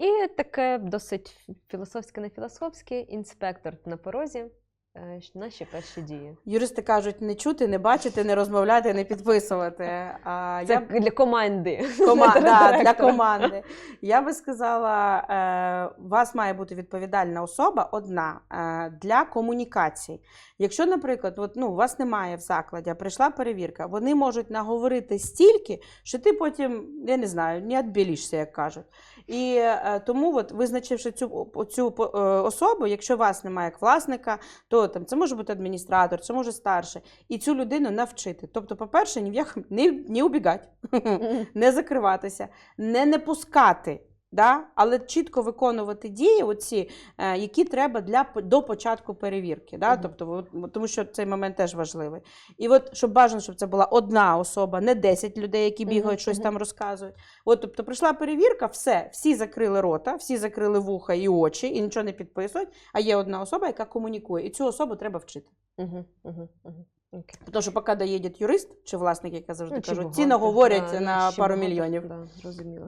І таке досить філософське, не філософське, інспектор на порозі. Е, Наші перші дії. Юристи кажуть, не чути, не бачити, не розмовляти, не підписувати. А Це я для команди. Кома... да, для команди. Я би сказала, е, у вас має бути відповідальна особа одна е, для комунікацій. Якщо, наприклад, от, ну, у вас немає в закладі, а прийшла перевірка, вони можуть наговорити стільки, що ти потім, я не знаю, не відбілішся, як кажуть. І тому, от, визначивши цю, цю особу, якщо у вас немає як власника, то там це може бути адміністратор, це може старший, і цю людину навчити. Тобто, по-перше, ні в як не, не убігати. Не закриватися, не не пускати, да? але чітко виконувати дії, оці, е, які треба для, до початку перевірки. Да? Мгм. Тобто, тому що цей момент теж важливий. І от щоб бажано, щоб це була одна особа, не 10 людей, які бігають, щось там розказують. От, тобто прийшла перевірка, все, всі закрили рота, всі закрили вуха і очі, і нічого не підписують. А є одна особа, яка комунікує, і цю особу треба вчити. Мгм, мгм, мгм. Окей. Тому що поки доїде юрист чи власник, як я завжди Ну, чи кажу, бухгалтер, ціна говорять да, на пару мільйонів. Да, зрозуміло.